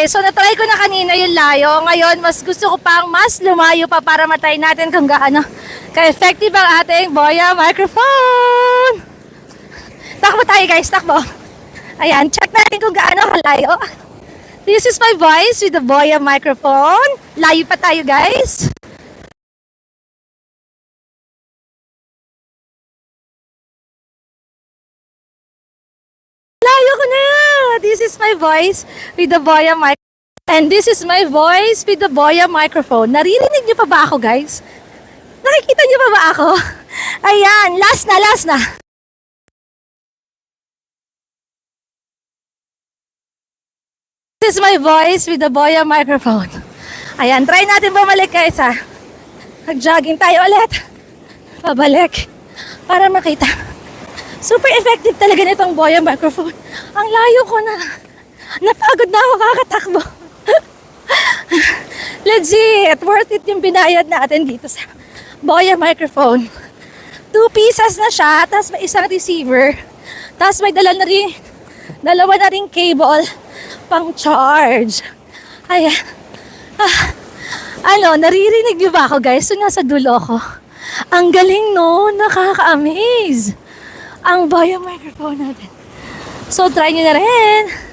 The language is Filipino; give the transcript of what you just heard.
Okay, so natry ko na kanina yung layo. Ngayon, mas gusto ko pang mas lumayo pa para matry natin kung gaano ka-effective ang ating Boya microphone. Takbo tayo guys, takbo. Ayan, check natin kung gaano kalayo. This is my voice with the Boya microphone. Layo pa tayo guys. This is my voice with the Boya mic. And this is my voice with the Boya microphone. Naririnig niyo pa ba ako, guys? Nakikita niyo pa ba ako? Ayan, last na, last na. This is my voice with the Boya microphone. Ayan, try natin bumalik guys ha. Nag-jogging tayo ulit. Pabalik. Para makita. Super effective talaga nitong Boya microphone. Ang layo ko na. Napagod na ako kakatakbo. Legit, worth it yung binayad natin dito sa Boya microphone. Two pieces na siya, tapos may isang receiver. Tapos may dala na rin, dalawa na rin cable pang charge. Ayan. Ah, ano, naririnig niyo ba ako guys? So, nasa dulo ko. Ang galing no, nakaka-amaze ang Boya microphone natin. So, try nyo na rin.